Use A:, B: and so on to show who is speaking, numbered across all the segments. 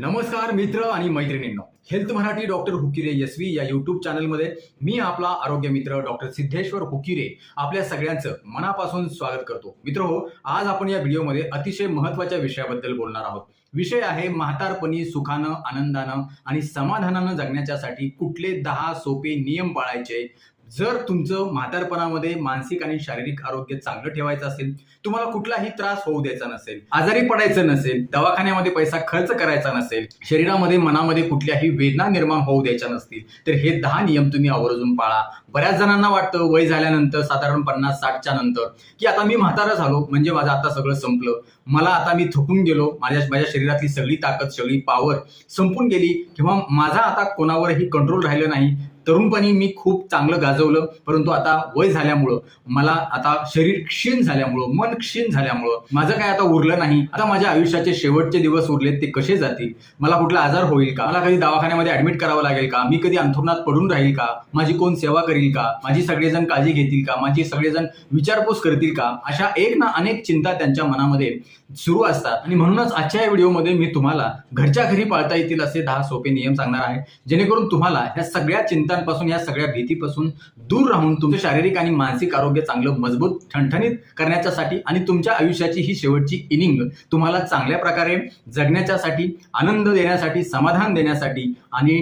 A: नमस्कार मित्र आणि मैत्रिणींनो. हेल्थ मराठी डॉक्टर हुकिरे यशवी या युट्यूब चॅनलमध्ये मी आपला आरोग्य मित्र डॉक्टर सिद्धेश्वर हुकिरे आपल्या सगळ्यांचं मनापासून स्वागत करतो. मित्र हो आज आपण या व्हिडिओमध्ये अतिशय महत्त्वाच्या विषयाबद्दल बोलणार आहोत. विषय आहे म्हातारपणी सुखानं आनंदानं आणि समाधानानं जगण्याच्यासाठी कुठले दहा सोपे नियम पाळायचे? जर तुमचं म्हातारपणामध्ये मानसिक आणि शारीरिक आरोग्य चांगलं ठेवायचं असेल तुम्हाला कुठलाही त्रास होऊ द्यायचा नसेल आजारी पडायचं नसेल दवाखान्यामध्ये पैसा खर्च करायचा नसेल शरीरामध्ये मनामध्ये कुठल्याही वेदना निर्माण होऊ द्यायच्या नसतील तर हे दहा नियम तुम्ही आवर्जून पाळा. बऱ्याच जणांना वाटतं वय झाल्यानंतर साधारण पन्नास साठच्या नंतर की आता मी म्हातारा झालो म्हणजे माझं आता सगळं संपलं. मला आता मी थकून गेलो माझ्या माझ्या शरीरातली सगळी ताकद सगळी पॉवर संपून गेली किंवा माझा आता कोणावरही कंट्रोल राहिलं नाही तरुणपणी मी खूप चांगलं गाजवलं परंतु आता वय झाल्यामुळं मला आता शरीर क्षीण झाल्यामुळं मन क्षीण झाल्यामुळं माझं काय आता उरलं नाही. आता माझ्या आयुष्याचे शेवटचे दिवस उरलेत ते कसे जातील? मला कुठला आजार होईल का? मला कधी दवाखान्यामध्ये ऍडमिट करावं लागेल का? मी कधी अंथरुणात पडून राहील का? माझी कोण सेवा करील का? माझी सगळेजण काळजी घेतील का? माझी सगळेजण विचारपूस करतील का? अशा एक ना अनेक चिंता त्यांच्या मनामध्ये सुरू असतात. आणि म्हणूनच आजच्या या व्हिडिओमध्ये मी तुम्हाला घरच्या घरी पाळता येतील असे दहा सोपे नियम सांगणार आहे. जेणेकरून तुम्हाला ह्या सगळ्या चिंता चिंतांपासून या सगळ्या भीतीपासून दूर राहून तुमचं शारीरिक आणि मानसिक आरोग्य चांगलं मजबूत ठणठणीत करण्याच्यासाठी आणि तुमच्या आयुष्याची ही शेवटची इनिंग तुम्हाला चांगल्या प्रकारे जगण्याच्यासाठी आनंद देण्यासाठी समाधान देण्यासाठी आणि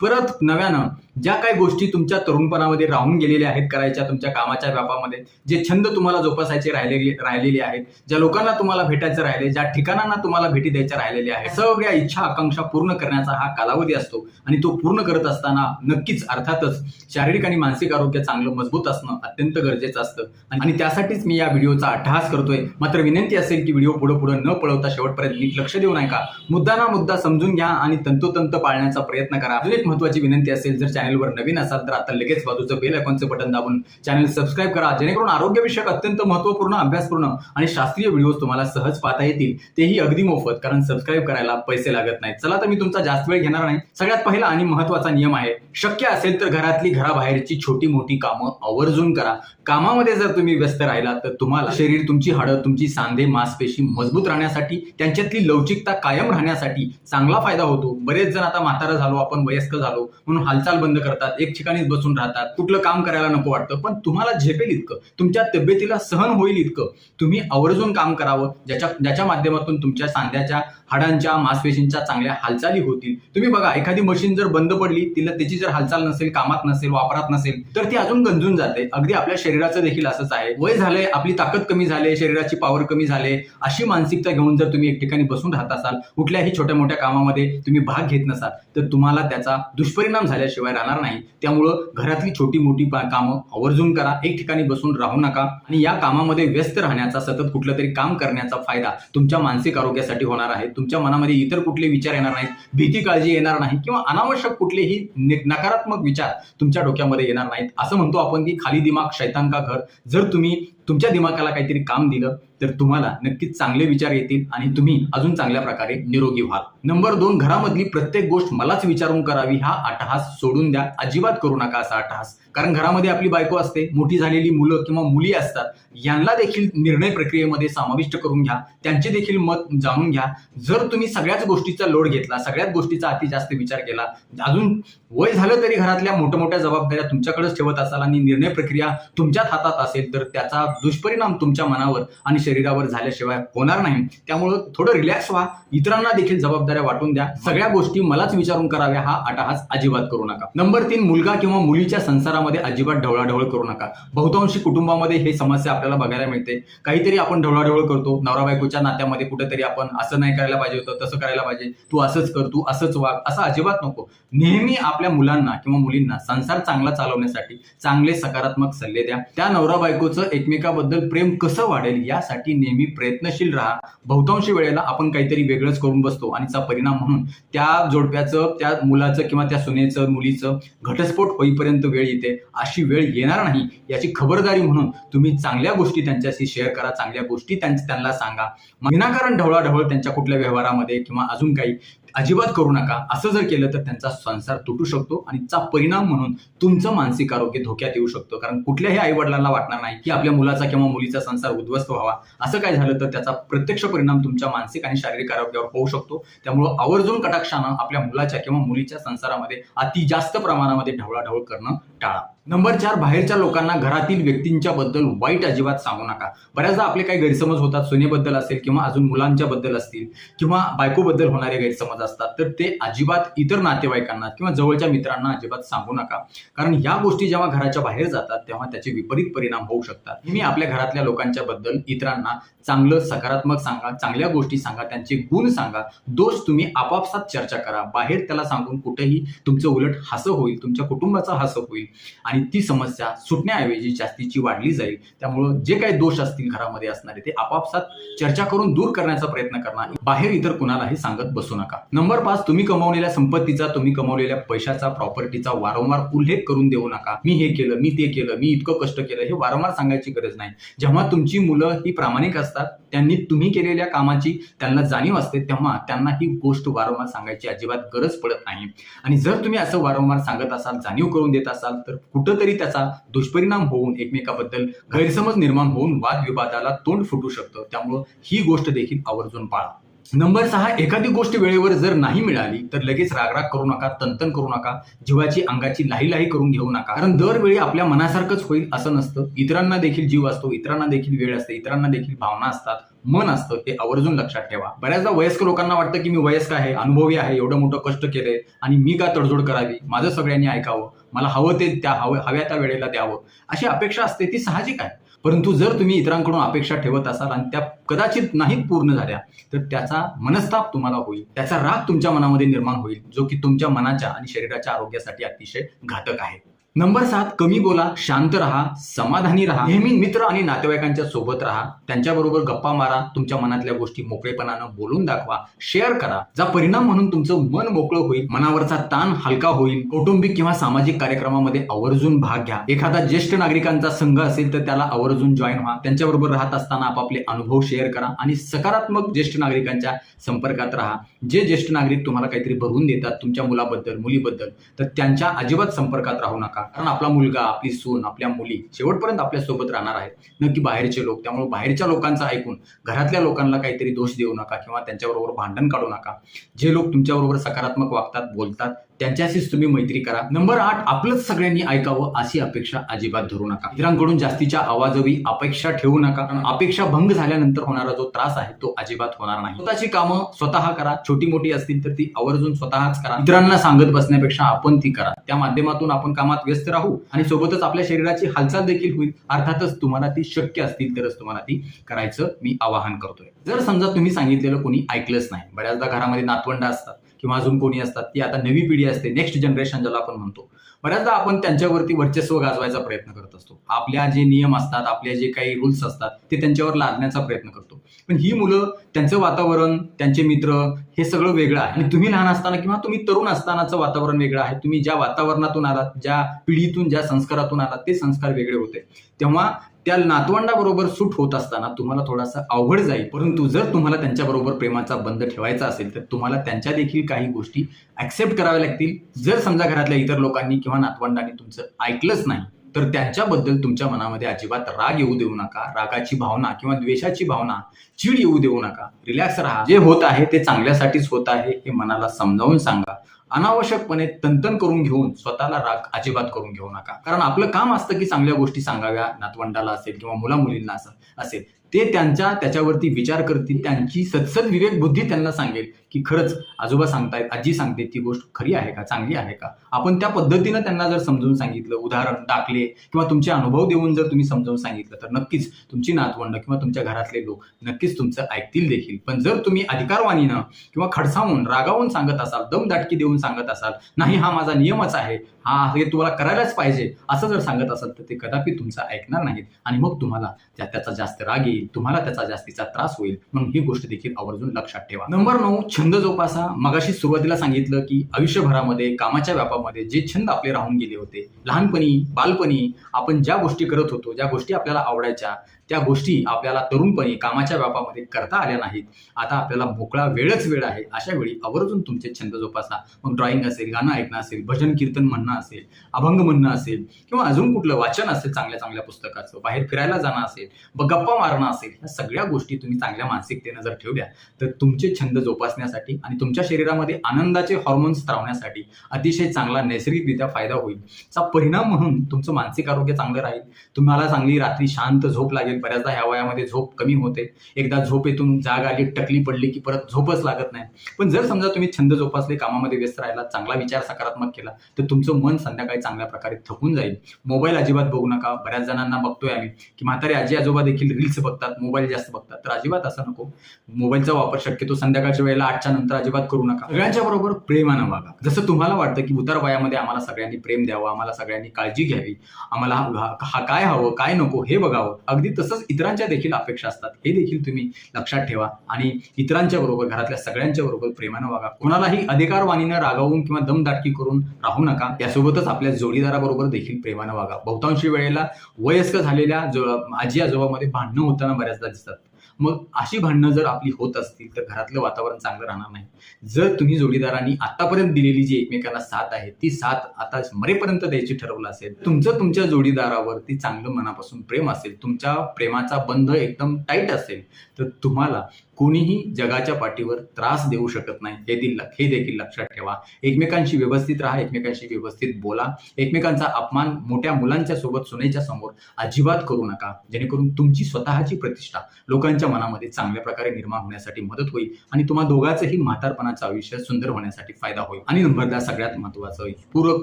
A: परत नव्यानं ज्या काही गोष्टी तुमच्या तरुणपणामध्ये राहून गेलेल्या आहेत करायच्या तुमच्या कामाच्या व्यापामध्ये जे छंद तुम्हाला जोपासायचे राहिलेले राहिलेले आहेत ज्या लोकांना तुम्हाला भेटायचं राहिले ज्या ठिकाणांना तुम्हाला भेटी द्यायच्या राहिलेल्या आहेत सगळ्या इच्छा आकांक्षा पूर्ण करण्याचा हा कालावधी असतो. आणि तो पूर्ण करत असताना नक्कीच अर्थातच शारीरिक आणि मानसिक आरोग्य चांगलं मजबूत असणं अत्यंत गरजेचं असतं. आणि- त्यासाठीच मी या व्हिडिओचा अट्टहास करतोय. मात्र विनंती असेल की व्हिडिओ पुढे पुढे न पळवता शेवटपर्यंत नीट लक्ष देऊ नका. मुद्दा ना मुद्दा समजून घ्या आणि तंतोतंत पाळण्याचा प्रयत्न करा. अजून एक महत्वाची विनंती असेल जर चॅनलवर नवीन असाल तर आता लगेच बाजूचं बेल आयकॉनचं बटन दाबून चॅनल सबस्क्राईब करा जेणेकरून आरोग्यविषयक अत्यंत महत्त्वपूर्ण अभ्यासपूर्ण आणि शास्त्रीय व्हिडिओज तुम्हाला सहज पाहता येतील. तेही अगदी मोफत कारण सबस्क्राईब करायला पैसे लागत नाहीत. चला तर मी तुमचा जास्त वेळ घेणार नाही. सगळ्यात पहिला आणि महत्त्वाचा नियम आहे शक्य असेल तर घरातली घराबाहेरची छोटी मोठी कामं आवर्जून करा. कामामध्ये जर तुम्ही व्यस्त राहिला तर तुम्हाला शरीर तुमची हाडं तुमची सांधे मांसपेशी मजबूत राहण्यासाठी त्यांच्यातली लवचिकता कायम राहण्यासाठी चांगला फायदा होतो. बरेच जण आता म्हातारा झालो आपण वयस्क झालो म्हणून हालचाल बंद करतात एक ठिकाणीच बसून राहतात. कुठलं काम करायला नको वाटतं पण तुम्हाला झेपेल इतकं. तुमच्या तब्येतीला सहन होईल इतकं. तुम्ही आवर्जून काम करावं ज्याच्या ज्याच्या माध्यमातून तुमच्या सांध्याच्या हाडांच्या मांसपेशींच्या चांगल्या हालचाली होतील. तुम्ही बघा एखादी मशीन जर बंद पडली तिला त्याची जर हालचाल नसेल कामात नसेल वापरात नसेल तर ती अजून गंजून जाते. अगदी आपल्या शरीराचं देखील असंच आहे. वय झालंय आपली ताकद कमी झाली शरीराची पॉवर कमी झाले अशी मानसिकता घेऊन जर तुम्ही एक ठिकाणी बसून राहत असाल कुठल्याही छोट्या मोठ्या कामामध्ये तुम्ही भाग घेत नसाल तर तुम्हाला त्याचा दुष्परिणाम झाल्याशिवाय राहणार नाही. त्यामुळं घरातली छोटी मोठी कामं आवर्जून करा. एक ठिकाणी बसून राहू नका. आणि या कामामध्ये व्यस्त राहण्याचा सतत कुठलं तरी काम करण्याचा फायदा तुमच्या मानसिक आरोग्यासाठी होणार आहे. तुमच्या मनामध्ये इतर कुठले विचार येणार नाहीत भीती काळजी येणार नाही किंवा अनावश्यक कुठलेही नकारात्मक विचार तुमच्या डोक्यामध्ये येणार नाहीत. असं म्हणतो आपण की खाली दिमाग शैतान का घर. जर तुम्ही तुमच्या दिमागाला काहीतरी काम दिलं तर तुम्हाला नक्कीच चांगले विचार येतील आणि तुम्ही अजून चांगल्या प्रकारे निरोगी व्हाल. नंबर दोन घरामधली प्रत्येक गोष्ट मलाच विचारून करावी हा अट्टहास सोडून द्या. अजिबात करू नका असा अट्टहास कारण घरामध्ये आपली बायको असते मोठी झालेली मुलं किंवा मुली असतात यांना देखील निर्णय प्रक्रियेमध्ये समाविष्ट करून घ्या. त्यांचे देखील मत जाणून घ्या. जर तुम्ही सगळ्याच गोष्टीचा लोड घेतला सगळ्याच गोष्टीचा अति जास्त विचार केला अजून वय झालं तरी घरातल्या मोठ्या मोठ्या जबाबदाऱ्या तुमच्याकडेच ठेवत असाल आणि निर्णय प्रक्रिया तुमच्याच हातात असेल तर त्याचा दुष्परिणाम तुमच्या मनावर आणि शरीरावर झाल्याशिवाय होणार नाही. त्यामुळं थोडं रिलॅक्स व्हा. इतरांना देखील जबाबदाऱ्या वाटून द्या. सगळ्या गोष्टी मलाच विचारून कराव्या हा अटहास अजिबात करू नका. नंबर तीन मुलगा किंवा मुलीच्या संसारामध्ये अजिबात ढवळाढवळ करू नका. बहुतांशी कुटुंबामध्ये हे समस्या आपल्याला बघायला मिळते. काहीतरी आपण ढवळाढवळ करतो. नवरा बायकोच्या नात्यामध्ये कुठेतरी आपण असं नाही करायला पाहिजे होतं तसं करायला पाहिजे. तू असंच कर तू असंच वाग असं अजिबात नको. नेहमी आपल्या मुलांना किंवा मुलींना संसार चांगला चालवण्यासाठी चांगले सकारात्मक सल्ले द्या. त्या नवरा बायकोचं एकमेक एकमेकाबद्दल प्रेम कसं वाढेल यासाठी नेहमी प्रयत्नशील राहा. बहुतांशी वेळेला आपण काहीतरी वेगळंच करून बसतो आणि त्याचा परिणाम म्हणून त्या जोडप्याचं त्या मुलाचं किंवा त्या सुनेचं मुलीचं घटस्फोट होईपर्यंत वेळ येते. अशी वेळ येणार नाही याची खबरदारी म्हणून तुम्ही चांगल्या गोष्टी त्यांच्याशी शेअर करा चांगल्या गोष्टी त्यांच्या त्यांना सांगा. विनाकारण ढवळाढवळ त्यांच्या कुठल्या व्यवहारामध्ये किंवा अजून काही. अजिबात करू नका. असं जर केलं तर त्यांचा संसार तुटू शकतो आणि चा परिणाम म्हणून तुमचं मानसिक आरोग्य धोक्यात येऊ शकतो. कारण कुठल्याही आई वडिलांना वाटणार नाही की आपल्या मुलाचा किंवा मुलीचा संसार उद्ध्वस्त व्हावा. असं काय झालं तर त्याचा प्रत्यक्ष परिणाम तुमच्या मानसिक आणि शारीरिक आरोग्यावर होऊ शकतो. त्यामुळं आवर्जून कटाक्षानं आपल्या मुलाच्या किंवा मुलीच्या संसारामध्ये अति जास्त प्रमाणामध्ये ढवळाढवळ करणं टाळा. नंबर चार बाहेरच्या लोकांना घरातील व्यक्तींच्या बद्दल वाईट अजिबात सांगू नका. बऱ्याचदा आपले काही गैरसमज होतात सुनेबद्दल असेल किंवा अजून मुलांच्या बद्दल असतील किंवा बायकोबद्दल होणारे गैरसमज असतात तर ते अजिबात इतर नातेवाईकांना किंवा जवळच्या मित्रांना अजिबात सांगू नका. कारण या गोष्टी जेव्हा घराच्या बाहेर जातात तेव्हा त्याचे विपरीत परिणाम होऊ शकतात. मी आपल्या घरातल्या लोकांच्या बद्दल इतरांना चांगलं सकारात्मक सांगा चांगल्या गोष्टी सांगा त्यांचे गुण सांगा दोष तुम्ही आपापसात चर्चा करा. बाहेर त्याला सांगून कुठेही तुमचं उलट हसं होईल तुमच्या कुटुंबाचं हसं होईल आणि ती समस्या सुटण्याऐवजी जास्तीची वाढली जाईल. त्यामुळं जे काही दोष असतील घरामध्ये असणारे ते आपापसात चर्चा करून दूर करण्याचा प्रयत्न करणार बाहेर इतर कुणालाही सांगत बसू नका. नंबर पाच तुम्ही कमवलेल्या संपत्तीचा तुम्ही कमवलेल्या पैशाचा प्रॉपर्टीचा वारंवार उल्लेख करून देऊ नका. मी हे केलं मी ते केलं मी इतकं कष्ट केलं हे वारंवार सांगायची गरज नाही. जेव्हा तुमची मुलं ही प्रामाणिक असतात त्यांनी तुम्ही केलेल्या कामाची त्यांना जाणीव असते तेव्हा त्यांना ही गोष्ट वारंवार सांगायची अजिबात गरज पडत नाही. आणि जर तुम्ही असं वारंवार सांगत असाल जाणीव करून देत असाल तर कुठंतरी त्याचा दुष्परिणाम होऊन एकमेकाबद्दल गैरसमज निर्माण होऊन वादविवादाला तोंड फुटू शकतं. त्यामुळं ही गोष्ट देखील आवर्जून पाळा. नंबर सहा एखादी गोष्ट वेळेवर जर नाही मिळाली तर लगेच रागराग करू नका तंतन करू नका जीवाची अंगाची लाही लाही करून घेऊ नका. कारण दरवेळी आपल्या मनासारखंच होईल असं नसतं. इतरांना देखील जीव असतो इतरांना देखील वेळ असते इतरांना देखील भावना असतात मन असतं ते आवर्जून लक्षात ठेवा. बऱ्याचदा वयस्क लोकांना वाटतं की मी वयस्क आहे अनुभवी आहे एवढं मोठं कष्ट केलंय आणि मी का तडजोड करावी? माझं सगळ्यांनी ऐकावं. मला हवं ते त्या हवं हव्या त्या वेळेला द्यावं. अशी अपेक्षा असते ती साहजिक आहे. परंतु जर तुम्ही इतरांकडून अपेक्षा ठेवत असाल आणि त्या कदाचित नाहीत पूर्ण झाल्या तर त्याचा मनस्ताप तुम्हाला होईल. त्याचा राग तुमच्या मनामध्ये निर्माण होईल जो की तुमच्या मनाच्या आणि शरीराच्या आरोग्यासाठी अतिशय घातक आहे. नंबर सात कमी बोला शांत राहा समाधानी राहा. नेहमी मित्र आणि नातेवाईकांच्या सोबत राहा. त्यांच्याबरोबर गप्पा मारा. तुमच्या मनातल्या गोष्टी मोकळेपणानं बोलून दाखवा. शेअर करा. जा परिणाम म्हणून तुमचं मन मोकळं होईल. मनावरचा ताण हलका होईल. कौटुंबिक किंवा सामाजिक कार्यक्रमामध्ये आवर्जून भाग घ्या. एखादा ज्येष्ठ नागरिकांचा संघ असेल तर त्याला आवर्जून जॉईन व्हा. त्यांच्याबरोबर राहत असताना आपापले अनुभव शेअर करा आणि सकारात्मक ज्येष्ठ नागरिकांच्या संपर्कात राहा. जे ज्येष्ठ नागरिक तुम्हाला काहीतरी भरून देतात तुमच्या मुलाबद्दल मुलीबद्दल तर त्यांच्या अजिबात संपर्कात राहू नका. कारण आपला मुलगा आपली सून आपल्या मुली शेवटपर्यंत आपल्यासोबत राहणार आहेत. नक्की बाहेरचे लोक. त्यामुळे बाहेरच्या लोकांचं ऐकून घरातल्या लोकांना काहीतरी दोष देऊ नका किंवा त्यांच्याबरोबर भांडण काढू नका. जे लोक तुमच्याबरोबर सकारात्मक वागतात बोलतात त्यांच्याशीच तुम्ही मैत्री करा. नंबर आठ आपलंच सगळ्यांनी ऐकावं अशी अपेक्षा अजिबात धरू नका. इतरांकडून जास्तीच्या आवाजवी अपेक्षा ठेवू नका. कारण अपेक्षा भंग झाल्यानंतर होणारा जो त्रास आहे तो अजिबात होणार नाही. स्वतःची कामं स्वतः करा. छोटी मोठी असतील तर ती आवर्जून स्वतःच करा. इतरांना सांगत बसण्यापेक्षा आपण ती करा. त्या माध्यमातून आपण कामात व्यस्त राहू आणि सोबतच आपल्या शरीराची हालचाल देखील होईल. अर्थातच तुम्हाला ती शक्य असतील तरच तुम्हाला ती करायचं मी आवाहन करतोय. जर समजा तुम्ही सांगितलेलं कोणी ऐकलंच नाही. बऱ्याचदा घरामध्ये नातवंड असतात. किंवा अजून कोणी असतात ती आता नवी पिढी असते नेक्स्ट जनरेशन ज्याला आपण म्हणतो. बऱ्याचदा आपण त्यांच्यावरती वर्चस्व गाजवायचा प्रयत्न करत असतो. आपल्या जे नियम असतात आपले जे काही रूल्स असतात ते त्यांच्यावर लादण्याचा प्रयत्न करतो. पण ही मुलं त्यांचं वातावरण त्यांचे मित्र हे सगळं वेगळं आहे. आणि तुम्ही लहान असताना किंवा तुम्ही तरुण असतानाचं वातावरण वेगळं आहे. तुम्ही ज्या वातावरणातून आलात ज्या पिढीतून ज्या संस्कारातून आलात ते संस्कार वेगळे होते. तेव्हा त्या नातवंडाबरोबर सूट होत असताना तुम्हाला थोडासा अवघड जाईल. परंतु जर तुम्हाला त्यांच्याबरोबर प्रेमाचा बंध ठेवायचा असेल तर तुम्हाला त्यांच्या देखील काही गोष्टी ऍक्सेप्ट कराव्या लागतील. जर समजा घरातल्या इतर लोकांनी किंवा नातवंडांनी तुमचं ऐकलंच नाही तर त्यांच्याबद्दल तुमच्या मनामध्ये अजिबात राग येऊ देऊ नका रागाची भावना किंवा द्वेषाची भावना चीड येऊ देऊ नका. रिलॅक्स राहा. जे होत आहे ते चांगल्यासाठीच होत आहे हे मनाला समजावून सांगा. अनावश्यकपणे तंतन करून घेऊन स्वतःला राग अजिबात करून घेऊ नका. कारण आपलं काम असतं की चांगल्या गोष्टी सांगाव्या नातवंडाला असेल किंवा मुला मुलींना असेल. ते त्यांच्या त्याच्यावरती विचार करतील त्यांची सत्सद विवेक बुद्धी त्यांना सांगेल की खरंच आजोबा सांगतायत आजी सांगते ती गोष्ट खरी आहे का चांगली आहे का? आपण त्या पद्धतीनं त्यांना जर समजून सांगितलं उदाहरण टाकले किंवा तुमचे अनुभव देऊन जर तुम्ही समजावून सांगितलं तर नक्कीच तुमची नातवंड किंवा तुमच्या घरातले लोक नक्कीच तुमचं ऐकतील देखील. पण जर तुम्ही अधिकारवाणीनं किंवा खडसावून रागावून सांगत असाल दमदाटकी देऊन सांगत असाल नाही हा माझा नियमच आहे हा हे तुम्हाला करायलाच पाहिजे असं जर सांगत असाल तर ते कदापि तुमचं ऐकणार नाहीत. आणि मग तुम्हाला त्या त्याचा जास्त राग येईल. तुम्हाला त्याचा जास्तीचा त्रास होईल. म्हणून ही गोष्ट देखील आवर्जून लक्षात ठेवा. नंबर नऊ छंद जोपासा. मगाशी सुरुवातीला सांगितलं की आयुष्यभरामध्ये कामाच्या व्यापामध्ये जे छंद आपले राहून गेले होते लहानपणी बालपणी आपण ज्या गोष्टी करत होतो ज्या गोष्टी आपल्याला आवडायच्या त्या गोष्टी आपल्याला तरुणपणी कामाच्या व्यापामध्ये करता आल्या नाहीत. आता आपल्याला मोकळा वेळच वेळ आहे. अशा वेळी आवर्जून तुमचे छंद जोपासा. मग ड्रॉइंग असेल गाणं ऐकणं असेल भजन कीर्तन म्हणणं असेल अभंग म्हणणं असेल किंवा अजून कुठलं वाचन असेल चांगल्या चांगल्या पुस्तकाचं बाहेर फिरायला जाणं असेल गप्पा मारणं असेल ह्या सगळ्या गोष्टी तुम्ही चांगल्या मानसिकतेनं जर ठेवल्या तर तुमचे छंद जोपासण्यासाठी आणि तुमच्या शरीरामध्ये आनंदाचे हॉर्मोन्स स्त्रावण्यासाठी अतिशय चांगला नैसर्गिकरित्या फायदा होईल. चा परिणाम म्हणून तुमचं मानसिक आरोग्य चांगलं राहील. तुम्हाला चांगली रात्री शांत झोप लागेल. बऱ्याचदा ह्या वयामध्ये झोप कमी होते. एकदा झोपेतून जाग आली टकली पडली की परत झोपच लागत नाही. पण जर समजा तुम्ही छंद जोपासले कामामध्ये व्यस्त राहिला चांगला विचार सकारात्मक केला तर तुमचं मन संध्याकाळी चांगल्या प्रकारे थकून जाईल. मोबाईल अजिबात बघू नका. बऱ्याच जणांना बघतोय आम्ही की म्हातारे आजी आजोबा देखील रील्स बघतात मोबाईल जास्त बघतात. तर अजिबात असं नको. मोबाईलचा वापर शक्यतो संध्याकाळच्या वेळेला आठच्या नंतर अजिबात करू नका. सगळ्यांच्या बरोबर प्रेमानं वागा. जसं तुम्हाला वाटतं की उतार वयामध्ये आम्हाला सगळ्यांनी प्रेम द्यावं आम्हाला सगळ्यांनी काळजी घ्यावी आम्हाला हा काय हवं काय नको हे बघावं. अगदी तसं तसंच इतरांच्या देखील अपेक्षा असतात. हे देखील तुम्ही लक्षात ठेवा. आणि इतरांच्या बरोबर घरातल्या सगळ्यांच्या बरोबर प्रेमानं वागा. कोणालाही अधिकारवाणीनं रागावून किंवा दमदाटकी करून राहू नका. यासोबतच आपल्या जोडीदाराबरोबर देखील प्रेमानं वागा. बहुतांशी वेळेला वयस्क झालेल्या जो आजी आजोबामध्ये भांडणं होताना बऱ्याचदा दिसतात. मग अशी भांडणं जर आपली होत असतील तर घरातलं वातावरण चांगलं राहणार नाही. जर तुम्ही जोडीदारांनी आतापर्यंत दिलेली जी एकमेकांना साथ आहे ती साथ आता मरेपर्यंत द्यायची ठरवलं असेल तुमचं तुमच्या जोडीदारावरती चांगलं मनापासून प्रेम असेल तुमच्या प्रेमाचा बंध एकदम टाईट असेल तर तुम्हाला कुणीही जगाच्या पाठीवर त्रास देऊ शकत नाही. हे दिल हे देखील लक्षात ठेवा. एकमेकांशी व्यवस्थित राहा एकमेकांशी व्यवस्थित बोला. एकमेकांचा अपमान मोठ्या मुलांच्या सोबत सुनेच्या समोर अजिबात करू नका. जेणेकरून तुमची स्वतःची प्रतिष्ठा लोकांच्या मनामध्ये चांगल्या प्रकारे निर्माण होण्यासाठी मदत होईल आणि तुम्हा दोघांचंही म्हातारपणाचं आयुष्य सुंदर होण्यासाठी फायदा होईल. आणि नंबरला सगळ्यात महत्वाचं पूरक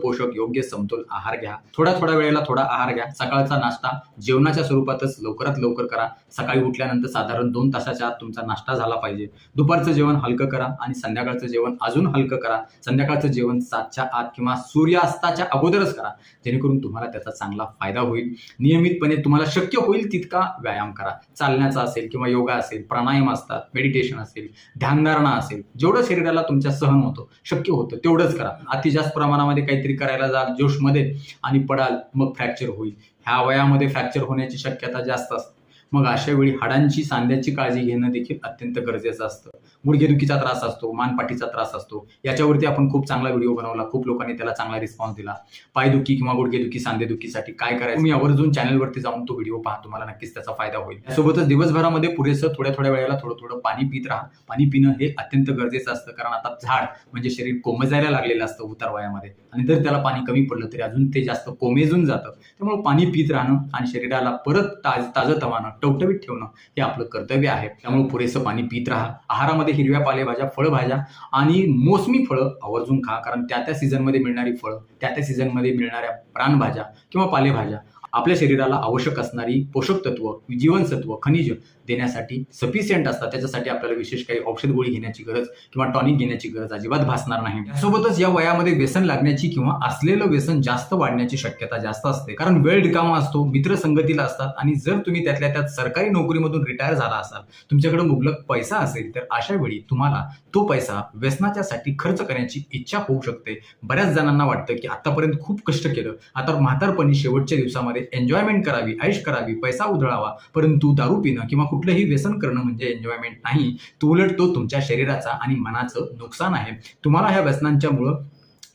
A: पोषक योग्य समतोल आहार घ्या. थोडा थोड्या वेळेला थोडा आहार घ्या. सकाळचा नाश्ता जेवणाच्या स्वरूपातच लवकरात लवकर करा. सकाळी उठल्यानंतर साधारण दोन तासाच्या आत तुमचा नाश्ता झाला पाहिजे. दुपारचं जेवण हलकं करा आणि संध्याकाळचं जेवण अजून हलकं करा. संध्याकाळचं जेवण सातच्या आत किंवा सूर्यास्ताच्या अगोदरच करा. जेणेकरून तुम्हाला त्याचा चांगला फायदा होईल. नियमितपणे तुम्हाला शक्य होईल तितका व्यायाम करा. चालण्याचा असेल किंवा योगा असेल प्राणायाम असतात मेडिटेशन असेल ध्यानधारणा असेल जेवढं शरीराला तुमच्या सहन होतं शक्य होतं तेवढंच करा. अति जास्त प्रमाणामध्ये काहीतरी करायला जाल जोशमध्ये आणि पडाल मग फ्रॅक्चर होईल. ह्या वयामध्ये फ्रॅक्चर होण्याची शक्यता जास्त असते. मग अशा वेळी हाडांची सांध्याची काळजी घेणं देखील अत्यंत गरजेचं असतं. गुडघेदुखीचा त्रास असतो मानपाठीचा त्रास असतो. याच्यावरती आपण खूप चांगला व्हिडिओ बनवला खूप लोकांनी त्याला चांगला रिस्पॉन्स दिला. पायदुखी किंवा गुडघेदुखी सांधेदुखीसाठी काय करायचं? तुम्ही आवर्जून चॅनलवरती जाऊन तो व्हिडिओ पहा तुम्हाला नक्कीच त्याचा फायदा होईल. त्यासोबतच दिवसभरामध्ये पुरेसं थोड्या थोड्या वेळेला थोडं थोडं पाणी पित राहा. पाणी पिणं हे अत्यंत गरजेचं असतं कारण आता झाड म्हणजे शरीर कोमजायला लागलेलं असतं उतार वयामध्ये आणि जर त्याला पाणी कमी पडलं तरी अजून ते जास्त कोमेजून जातं. त्यामुळे पाणी पित राहणं आणि शरीराला परत ताज ताजं तवानं टवटवीत ठेवणं हे आपलं कर्तव्य आहे. त्यामुळे पुरेसं पाणी पित राहा. आहारामध्ये हिरव्या पालेभाज्या फळभाज्या आणि मोसमी फळं आवर्जून खा. कारण त्या त्या सीझनमध्ये मिळणारी फळं त्या त्या सीझनमध्ये मिळणाऱ्या प्राणभाज्या किंवा पालेभाज्या आपल्या शरीराला आवश्यक असणारी पोषक तत्व जीवनसत्व खनिज देण्यासाठी सफिशियंट असतात. त्याच्यासाठी आपल्याला विशेष काही औषध गोळी घेण्याची गरज किंवा टॉनिक घेण्याची गरज अजिबात भासणार नाही. त्यासोबतच या वयामध्ये व्यसन लागण्याची किंवा असलेलं व्यसन जास्त वाढण्याची शक्यता जास्त असते. कारण वेळ रिकामा असतो मित्र संगतीला असतात आणि जर तुम्ही त्यातल्या त्यात सरकारी नोकरीमधून रिटायर झाला असाल तुमच्याकडे मुबलक पैसा असेल तर अशा वेळी तुम्हाला तो पैसा व्यसनाच्यासाठी खर्च करण्याची इच्छा होऊ शकते. बऱ्याच जणांना वाटतं की आतापर्यंत खूप कष्ट केलं. आता म्हातारपणी शेवटच्या दिवसामध्ये एन्जॉयमेंट करावी ऐश करावी पैसा उधळावा परंतु दारू पिणं किंवा कुठलंही व्यसन करणं म्हणजे एन्जॉयमेंट नाही. तो उलट तो तुमच्या शरीराचा आणि मनाचं नुकसान आहे. तुम्हाला ह्या व्यसनांच्यामुळं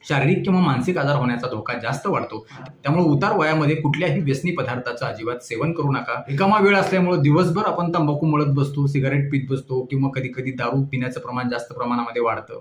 A: शारीरिक किंवा मानसिक आजार होण्याचा धोका जास्त वाढतो. त्यामुळे उतार वयामध्ये कुठल्याही व्यसनी पदार्थाचं अजिबात सेवन करू नका. रिकामा वेळ असल्यामुळे दिवसभर आपण तंबाखू मळत बसतो सिगारेट पित बसतो किंवा कधी कधी दारू पिण्याचं प्रमाण जास्त प्रमाणामध्ये वाढतं.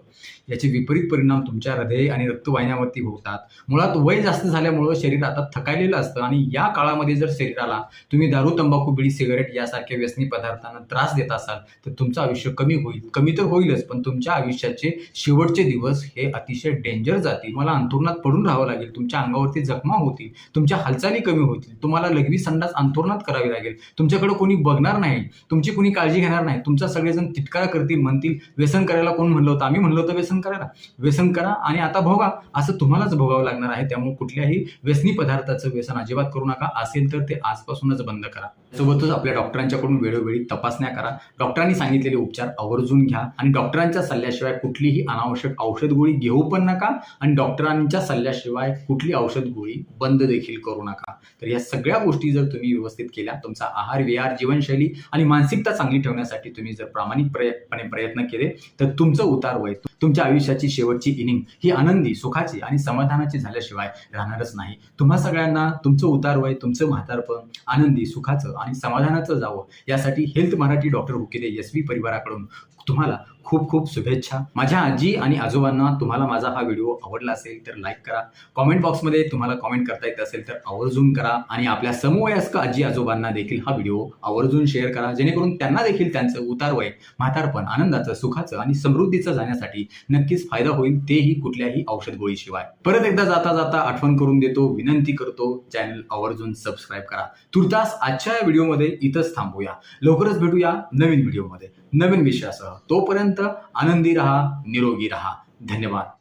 A: याचे विपरीत परिणाम तुमच्या हृदय आणि रक्तवाहिन्यावरती होतात. मुळात वय जास्त झाल्यामुळं शरीर आता थकायलेलं असतं आणि या काळामध्ये जर शरीराला तुम्ही दारू तंबाखू बिडी सिगारेट यासारख्या व्यसनी पदार्थांना त्रास देत असाल तर तुमचं आयुष्य कमी होईल. कमी तर होईलच पण तुमच्या आयुष्याचे शेवटचे दिवस हे अतिशय डेंजर जातील मला अंथरुणात पडून राहावं लागेल तुमच्या अंगावरती जखमा होतील तुमच्या हालचाली कमी होतील तुम्हाला लघवी संडास अंथरुणात करावी लागेल. तुमच्याकडे कोणी बघणार नाही तुमची कोणी काळजी घेणार नाही तुमचा सगळेजण तिटकारा करतील म्हणतील व्यसन करायला कोण म्हणलं होतं? आम्ही म्हणलं होतं व्यसन करायला. व्यसन करा आणि आता भोगा असं तुम्हालाच भोगावं लागणार आहे. त्यामुळे कुठल्याही व्यसनी पदार्थाचं व्यसन अजिबात करू नका. असेल तर ते आजपासूनच बंद करा. सोबतच आपल्या डॉक्टरांच्याकडून वेळोवेळी तपासण्या करा. डॉक्टरांनी सांगितलेले उपचार आवर्जून घ्या आणि डॉक्टरांच्या सल्ल्याशिवाय कुठलीही अनावश्यक औषध गोळी घेऊ पण नका. आणि डॉक्टरांच्या सल्ल्याशिवाय कुठली औषध गोळी बंद देखील करू नका. तर या सगळ्या गोष्टी जर तुम्ही व्यवस्थित केल्या तुमचा आहार विहार जीवनशैली आणि मानसिकता चांगली ठेवण्यासाठी तुम्ही जर प्रामाणिकपणे प्रयत्न केले तर तुमचं उतार वय तुमच्या आयुष्याची शेवटची इनिंग ही आनंदी सुखाची आणि समाधानाची झाल्याशिवाय राहणारच नाही. तुम्हा सगळ्यांना तुमचं उतार वय तुमचं म्हातारपण आनंदी सुखाचं आणि समाधानाचं जावं यासाठी health Marathi doctor Hukile S V परिवाराकडून तुम्हाला खूप खूप शुभेच्छा. माझ्या आजी आणि आजोबांना तुम्हाला माझा हा व्हिडिओ आवडला असेल तर लाईक करा. कॉमेंट बॉक्समध्ये तुम्हाला कॉमेंट करता येत असेल तर आवर्जून करा आणि आपल्या समवयस्क आजी आजोबांना देखील हा व्हिडिओ आवर्जून शेअर करा जेणेकरून त्यांना देखील त्यांचं उतारवय म्हातारपण आनंदाचं सुखाचं आणि समृद्धीचं जाण्यासाठी नक्कीच फायदा होईल तेही कुठल्याही औषध गोळीशिवाय. परत एकदा जाता जाता आठवण करून देतो विनंती करतो चॅनल आवर्जून सबस्क्राईब करा. तुर्तास आजच्या या व्हिडिओमध्ये इथंच थांबूया. लवकरच भेटूया नवीन व्हिडिओमध्ये. नवीन विषयासह. तोपर्यंत आनंदी रहा निरोगी रहा. धन्यवाद.